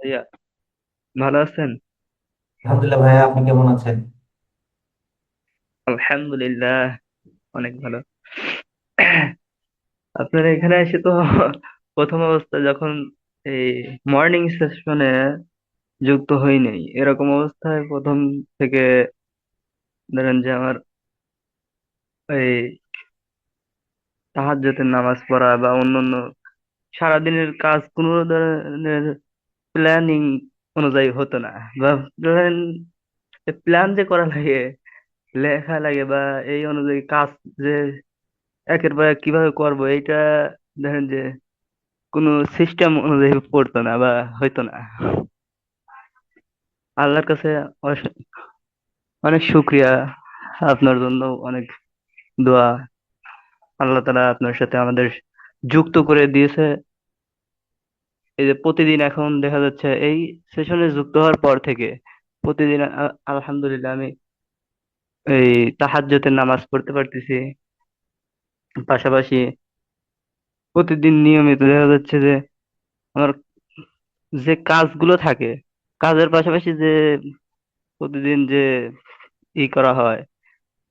ভাইয়া ভালো আছেন? আলহামদুলিল্লাহ ভাইয়া আপনি কেমন আছেন? আলহামদুলিল্লাহ অনেক ভালো। আপনার এখানে এসে তো প্রথম অবস্থা যখন এই মর্নিং সেশনে যুক্ত হই নাই এরকম অবস্থায় প্রথম থেকে ধরেন যে আমার এই তাহাজ্জুদের নামাজ পড়া বা অন্যান্য সারাদিনের কাজ কোনো ধরনের প্ল্যানিং অনুযায়ী হতো না বা ধরেন প্ল্যান যে করা লাগে, লেখা লাগে বা এই অনুযায়ী কাজ যে একের পর কীভাবে করব, এইটা ধরেন যে কোনো সিস্টেম অনুযায়ী পড়তো না বা হইতো না। আল্লাহর কাছে অনেক শুক্রিয়া আপনার জন্য, অনেক দোয়া। আল্লাহ তাআলা আপনার সাথে আমাদের যুক্ত করে দিয়েছে। এই যে প্রতিদিন এখন দেখা যাচ্ছে এই সেশনে যুক্ত হওয়ার পর থেকে প্রতিদিন আলহামদুলিল্লাহ আমি এই তাহাজ্জুদের নামাজ পড়তে পারতেছি। পাশাপাশি প্রতিদিন নিয়মিত দেখা যাচ্ছে যে আমার যে কাজগুলো থাকে, কাজের পাশাপাশি যে প্রতিদিন যে ই করা হয়,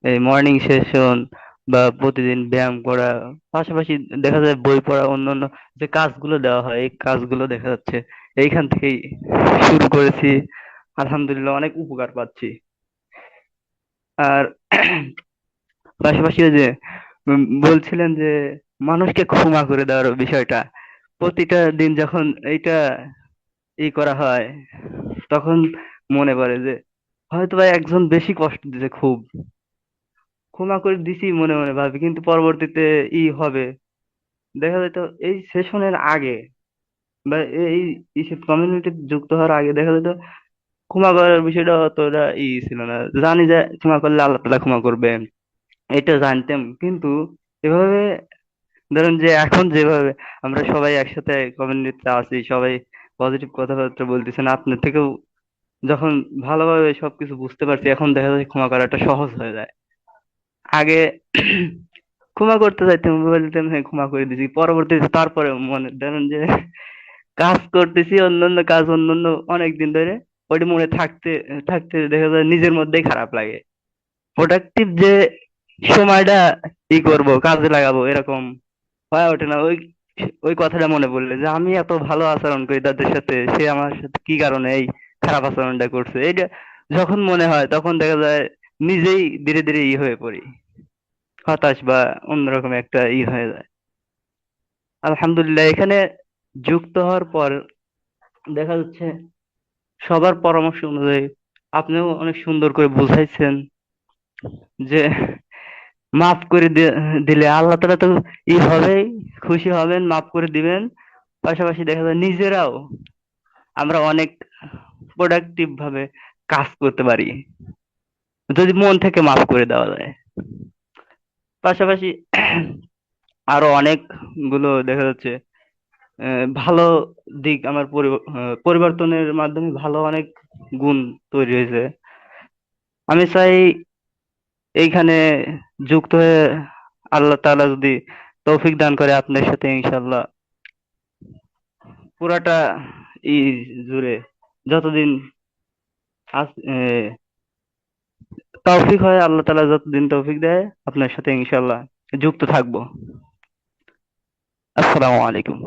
এই মর্নিং সেশন বা প্রতিদিন ব্যায়াম করা, পাশাপাশি দেখা যায় বই পড়া, অন্যান্য যে কাজগুলো দেওয়া হয়, এই কাজগুলো দেখা যাচ্ছে, এইখান থেকেই শুরু করেছি। আলহামদুলিল্লাহ অনেক উপকার পাচ্ছি। আর পাশাপাশি যে বলছিলেন যে মানুষকে ক্ষমা করে দেওয়ার বিষয়টা। প্রতিটা দিন যখন এইটা ই করা হয়, তখন মনে পড়ে যে হয়তো একজন বেশি কষ্ট দিছে খুব। ক্ষমা করে দিছি মনে মনে ভাবি, কিন্তু পরবর্তীতে ই হবে। দেখা যায় তো এই সেশনের আগে বা এই কমিউনিটি যুক্ত হওয়ার আগে দেখা যেত ক্ষমা করার বিষয়টা অতটা ই ছিল না। জানি যে ক্ষমা করলে আল্লাহ তাআলা ক্ষমা করবে এটা জানতাম, কিন্তু এভাবে ধরুন যে এখন যেভাবে আমরা সবাই একসাথে কমিউনিটিতে আছি, সবাই পজিটিভ কথাবার্তা বলতেছেন, আপনার থেকেও যখন ভালোভাবে সবকিছু বুঝতে পারছি, এখন দেখা যায় ক্ষমা করাটা সহজ হয়ে যায়। আগে ক্ষমা করতে চাইতাম, বলতাম হ্যাঁ ক্ষমা করে দিছি। পরবর্তীতে তারপরে মনে ধরেন যে কাজ করতেছি, অন্যান্য কাজ অন্যান্য অনেক দিন ধরে, ওইটা মনে থাকতে থাকতে দেখা যায় নিজের মধ্যেই খারাপ লাগে। প্রোডাক্টিভ যে সময়টা ই করব, কাজে লাগাবো, এরকম হয়ে ওঠে না। ওই ওই কথাটা মনে পড়লে যে আমি এত ভালো আচরণ করি তাদের সাথে, সে আমার সাথে কি কারণে এই খারাপ আচরণটা করছে? এটা যখন মনে হয়, তখন দেখা যায় নিজেই ধীরে ধীরে ই হয়ে পড়ি। হতাশ বা অন্যরকম একটা ই হয়ে যায়। আলহামদুলিল্লাহ, এখানে যুক্ত হওয়ার পর দেখা যাচ্ছে সবার পরামর্শ অনুযায়ী আপনিও অনেক সুন্দর করে বুঝাইছেন যে মাফ করে দিলে আল্লাহ তালা তো ই হবেই, খুশি হবেন, মাফ করে দিবেন। পাশাপাশি দেখা যায় নিজেরাও আমরা অনেক প্রোডাক্টিভ ভাবে কাজ করতে পারি। যদি মন থেকে মাফ করে দেওয়া যায়। পাশাপাশি আরও অনেকগুলো দেখা যাচ্ছে ভালো দিক আমার পরিবর্তনের মাধ্যমে ভালো অনেক গুণ তৈরি হয়েছে। আমি চাই এইখানে যুক্ত হয়ে আল্লাহ তাআলা যদি তৌফিক দান করে আপনার সাথে ইনশাল্লাহ পুরাটা ই জুড়ে যতদিন তৌফিক হয় আল্লাহ তালা যতদিন তৌফিক দেয় আপনার সাথে ইনশাল্লাহ যুক্ত থাকব। আসসালামু আলাইকুম।